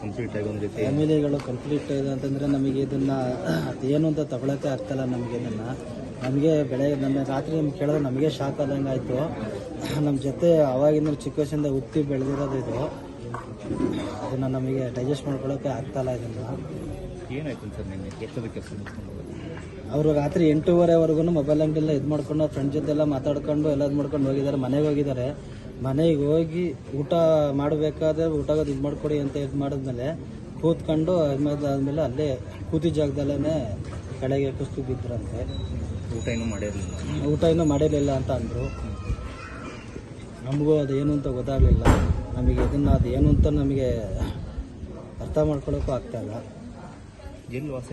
Complete ಆಗಿ ಒಂದು ರೀತಿ. ಫ್ಯಾಮಿಲಿಗಳು ಕಂಪ್ಲೀಟ್ ಇದೆ ಅಂತಂದರೆ ನಮಗೆ ಇದನ್ನು ಏನು ಅಂತ ತಗೊಳಕ್ಕೆ ಆಗ್ತಾಯಿಲ್ಲ ನಮಗೆ ಇದನ್ನು. ನಮಗೆ ಬೆಳೆ ನಮ್ಮ ರಾತ್ರಿ ನಮ್ಗೆ ಕೇಳಿದ್ರೆ ನಮಗೆ ಶಾಕ್ ಆದಂಗೆ ಆಯಿತು. ನಮ್ಮ ಜೊತೆ ಅವಾಗಿಂದ ಚಿಕ್ಕ ವಯಸ್ಸಿಂದ ಉತ್ತಿ ಬೆಳೆದಿರೋದು ಇದು. ಅದನ್ನು ನಮಗೆ ಡೈಜೆಸ್ಟ್ ಮಾಡ್ಕೊಳ್ಳೋಕ್ಕೆ ಆಗ್ತಾಯಿಲ್ಲ ಇದನ್ನು. ಏನಾಯ್ತು ಸರ್ ನಿನ್ನೆ ಎಷ್ಟೊಂದು ಕೆಲಸ ಮುಗಿಸ್ಕೊಂಡು ಹೋಗೋದು? ಅವರು ರಾತ್ರಿ ಎಂಟೂವರೆವರೆಗೂ ಮೊಬೈಲ್ ಅಂಗಡಿಲ್ಲ ಇದು ಮಾಡ್ಕೊಂಡು ಫ್ರೆಂಡ್ ಜೊತೆ ಎಲ್ಲ ಮಾತಾಡ್ಕೊಂಡು ಎಲ್ಲ ಇದು ಮಾಡ್ಕೊಂಡು ಹೋಗಿದ್ದಾರೆ ಮನೆಗೆ ಹೋಗಿದ್ದಾರೆ. ಮನೆಗೆ ಹೋಗಿ ಊಟ ಮಾಡಬೇಕಾದ್ರೆ ಊಟಗದು ಇದು ಮಾಡಿಕೊಡಿ ಅಂತ ಇದು ಮಾಡಿದ್ಮೇಲೆ ಕೂತ್ಕೊಂಡು ಆದ್ಮೇಲೆ ಆದಮೇಲೆ ಅಲ್ಲೇ ಕೂತಿ ಜಾಗದಲ್ಲೇ ಕಡೆಗೆ ಕುಸ್ತು ಬಿದ್ದರಂತೆ ಊಟ ಇನ್ನೂ ಮಾಡಿರಲಿಲ್ಲ. ಊಟ ಇನ್ನೂ ಮಾಡಿರಲಿಲ್ಲ ಅಂತ ಅಂದರು. ನಮಗೂ ಅದು ಏನು ಅಂತ ಗೊತ್ತಾಗಲಿಲ್ಲ. ನಮಗೆ ಇದನ್ನು ಅದು ಏನು ಅಂತ ನಮಗೆ ಅರ್ಥ ಮಾಡ್ಕೊಳ್ಳೋಕ್ಕೂ ಆಗ್ತಾಯಿಲ್ಲ ಎಲ್ಲಿ ವಾಸ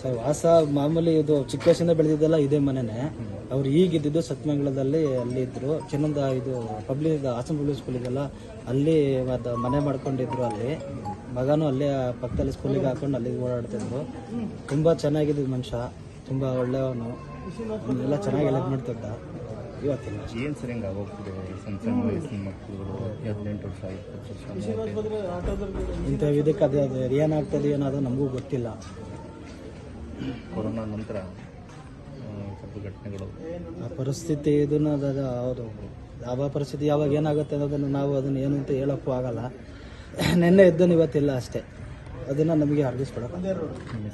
ಸರ್ ವಾಸ ಮಾಮೂಲಿ ಇದು ಚಿಕ್ಕ ವಯಸ್ಸಿಂದ ಬೆಳೆದಿದ್ದೆಲ್ಲ ಇದೇ ಮನೆನೇ. ಅವ್ರು ಈಗಿದ್ದು ಸತ್ಯಮಂಗಲದಲ್ಲಿ ಅಲ್ಲಿ ಇದ್ರು. ಚಿನ್ನದ ಇದು ಪಬ್ಲಿಕ್ ಹಾಸನ ಪಬ್ಲಿಕ್ ಸ್ಕೂಲ್ ಇದೆಲ್ಲ ಅಲ್ಲಿ ಅದು ಮನೆ ಮಾಡ್ಕೊಂಡಿದ್ರು ಅಲ್ಲಿ. ಮಗನೂ ಅಲ್ಲೇ ಪಕ್ಕದಲ್ಲಿ ಸ್ಕೂಲಿಗೆ ಹಾಕೊಂಡು ಅಲ್ಲಿ ಓಡಾಡ್ತಿದ್ರು ತುಂಬ ಚೆನ್ನಾಗಿದ್ದ ಮನುಷ್ಯ. ತುಂಬ ಒಳ್ಳೆಯವನು. ಎಲ್ಲ ಚೆನ್ನಾಗಿ ಎಲ್ಲ ಮಾಡ್ತಿದ್ದ. ಇವತ್ತಿಲ್ಲ ಏನು ಸರ್ ಹೆಂಗೆ ಆಗೋಗ್ತಿದೆ ಸಣ್ಣ ಸಣ್ಣ ವಯಸ್ಸಿನ ಮಕ್ಕಳು? ಹದಿನೆಂಟು ವರ್ಷ ಇಪ್ಪತ್ತು ವರ್ಷ ಮೂವತ್ತೈದು ಇಂಥ ಇದಕ್ಕೆ ಅದು ಅದು. ಏನಾಗ್ತದೆ ಏನಾದ್ರೂ ನಮಗೂ ಗೊತ್ತಿಲ್ಲ. ಕೊರೋನಾ ನಂತರ? ಆ, ಘಟನೆಗಳು ಆ ಪರಿಸ್ಥಿತಿ ಇದನ್ನು ಅದು ಹೌದು. ಯಾವ ಪರಿಸ್ಥಿತಿ ಯಾವಾಗ ಏನಾಗುತ್ತೆ ಅನ್ನೋದನ್ನು ನಾವು ಅದನ್ನು ಏನು ಅಂತ ಹೇಳೋಕ್ಕೂ ಆಗಲ್ಲ. ನಿನ್ನೆ ಇದ್ದನು ಇವತ್ತಿಲ್ಲ ಅಷ್ಟೇ. ಅದನ್ನು ನಮಗೆ ಅರ್ಗಿಸ್ಕೊಡೋಕೆ ನಿಮ್ಮ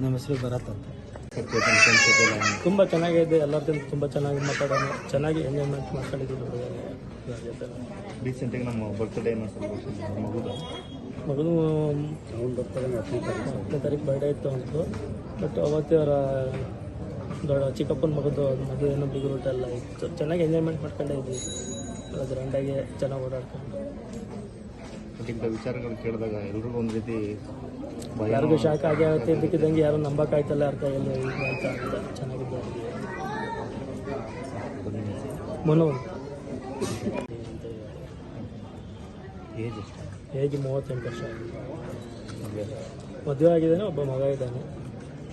ನಮ್ಮ ಹೆಸರು ಭರತ್ ಅಂತ. ತುಂಬ ಚೆನ್ನಾಗಿದೆ. ಎಲ್ಲರ ಜೊತೆ ತುಂಬ ಚೆನ್ನಾಗಿ ಮಾತಾಡೋಣ. ಚೆನ್ನಾಗಿ ಎಂಜಾಯ್ಮೆಂಟ್ ಮಾತಾಡಿದ್ರು ರೀಸೆಂಟಾಗಿ ನಮ್ಮ ಬರ್ತ್ಡೇ ಮಗು ಮಗುದು ಮಗನು ಹತ್ತನೇ ತಾರೀಕು ಬರ್ಡೇ ಇತ್ತು ಅಂತು ಬಟ್ ಅವತ್ತೇ ಅವರ ದೊಡ್ಡ ಚಿಕ್ಕಪ್ಪನ ಮಗದು ಮದುವೆ ಏನೋ ಬಿಗುರುಟ ಎಲ್ಲ ಇತ್ತು. ಚೆನ್ನಾಗಿ ಎಂಜಾಯ್ಮೆಂಟ್ ಮಾಡ್ಕೊಂಡೇ ಇದ್ವಿ. ಎಲ್ಲ ಗ್ರ್ಯಾಂಡಾಗಿ ಚೆನ್ನಾಗಿ ಓಡಾಡ್ಕೊಂಡು. ಇಂಥ ವಿಚಾರಗಳು ಕೇಳಿದಾಗ ಎಲ್ರಿಗೂ ಒಂದು ರೀತಿ ಯಾರಿಗೂ ಶಾಕ್ ಆಗಿ ಆಗುತ್ತೆ. ಇದ್ದಕ್ಕಿದ್ದಂಗೆ ಯಾರು ನಂಬಕ್ಕಾಯ್ತಲ್ಲ ಅರ್ಥ ಕೈಯಲ್ಲಿ ಇದು ಅಂತ ಚೆನ್ನಾಗಿದ್ದ ಚೆನ್ನಾಗಿದ್ದಾರೆ ಮನೋ? ಏಜ್ ಏಜ್ ಮೂವತ್ತೆಂಟು ವರ್ಷ. ಮದುವೆ ಆಗಿದ್ದಾನೆ ಒಬ್ಬ ಮಗ ಇದ್ದಾನೆ.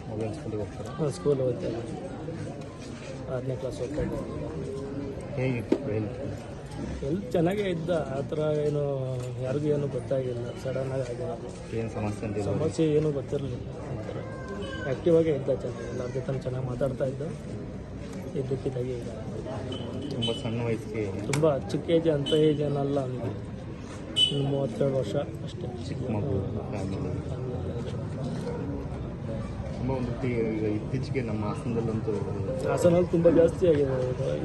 ಮೊಬೈಲ್ ಸ್ಕೂಲಿಗೆ ಹೋಗ್ತಾರೆ? ಹಾಂ ಸ್ಕೂಲ್ ಓದ್ತಾ ಇದ್ದೀನಿ ಆರನೇ ಕ್ಲಾಸ್ ಓದ್ತಾ ಇದ್ದೀನಿ ಹೇಗಿತ್ತು ಹೆಲ್ತ್ ಚೆನ್ನಾಗೇ ಇದ್ದ. ಆ ಥರ ಏನು ಯಾರಿಗೂ ಏನು ಗೊತ್ತಾಗಿಲ್ಲ. ಸಡನ್ನಾಗಿ ಆಗಿರೋದು ಏನು ಸಮಸ್ಯೆ ಅಂತ ಇಲ್ಲ ಸಮಸ್ಯೆ ಏನೂ ಗೊತ್ತಿರಲಿಲ್ಲ. ಒಂಥರ ಆ್ಯಕ್ಟಿವ್ ಆಗೇ ಇದ್ದ ಚೆನ್ನಾಗಿ. ಎಲ್ಲರ ಜೊತೆ ಚೆನ್ನಾಗಿ ಮಾತಾಡ್ತಾ ಇದ್ದ. ಇದ್ದಕ್ಕಿದ್ದಾಗೆ ಈಗ. ತುಂಬ ಸಣ್ಣ ವಯಸ್ಸಿಗೆ ತುಂಬ ಚಿಕ್ಕ ಏಜ್ ಅಂಥ ಏಜ್ ಏನಲ್ಲ ಅವನಿಗೆ. ಮೂವತ್ತೆರಡು ವರ್ಷ ಅಷ್ಟೇ. ಚಿಕ್ಕ ಮಗು ತುಂಬ ಒಂದು ಈಗ ಇತ್ತೀಚೆಗೆ ನಮ್ಮ ಹಾಸನದಲ್ಲಂತೂ ಹಾಸನಲ್ಲಿ ತುಂಬ ಜಾಸ್ತಿ ಆಗಿದೆ.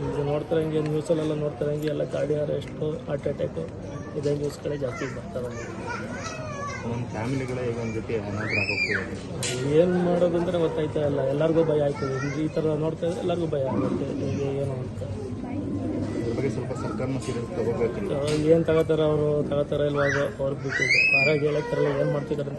ಈಗ ನೋಡ್ತಾರೆ ಹಂಗೆ ನ್ಯೂಸಲ್ಲೆಲ್ಲ ನೋಡ್ತಾರೆ ಹಂಗೆ ಎಲ್ಲ ಗಾಡಿ ಅರೆಸ್ಟು ಹಾರ್ಟ್ ಅಟ್ಯಾಕು ಇದೇ ಕಡೆ ಜಾಸ್ತಿ ಬರ್ತಾರೆ ನಮ್ಮ ಫ್ಯಾಮಿಲಿಗಳೇ ಈಗ ಒಂದು ಆಗೋಗ್ತಿದೆ ಏನು ಮಾಡೋದಂದ್ರೆ ಗೊತ್ತಾಯ್ತಾ ಇಲ್ಲ. ಎಲ್ಲರಿಗೂ ಭಯ ಆಯ್ತದೆ ಈ ಥರ ನೋಡ್ತಾ ಇದ್ರೆ ಎಲ್ಲರಿಗೂ ಭಯ ಆಗುತ್ತೆ ಹೀಗೆ ಏನು ಅಂತ. ಬಗ್ಗೆ ಸ್ವಲ್ಪ ಸರ್ಕಾರನ ಸೀರಿಯಸ್ ತಗೋಬೇಕಿಲ್ಲ ಏನು ತಗೋತಾರೆ ಅವರು ತಗೋತಾರ ಇಲ್ವಾಗ ಅವ್ರಿಗೆ ಬಿಟ್ಟಿದ್ದು. ಆರೋಗ್ಯ ಇಲಾಖೆ ಏನು ಮಾಡ್ತಿದ್ದಾರೆ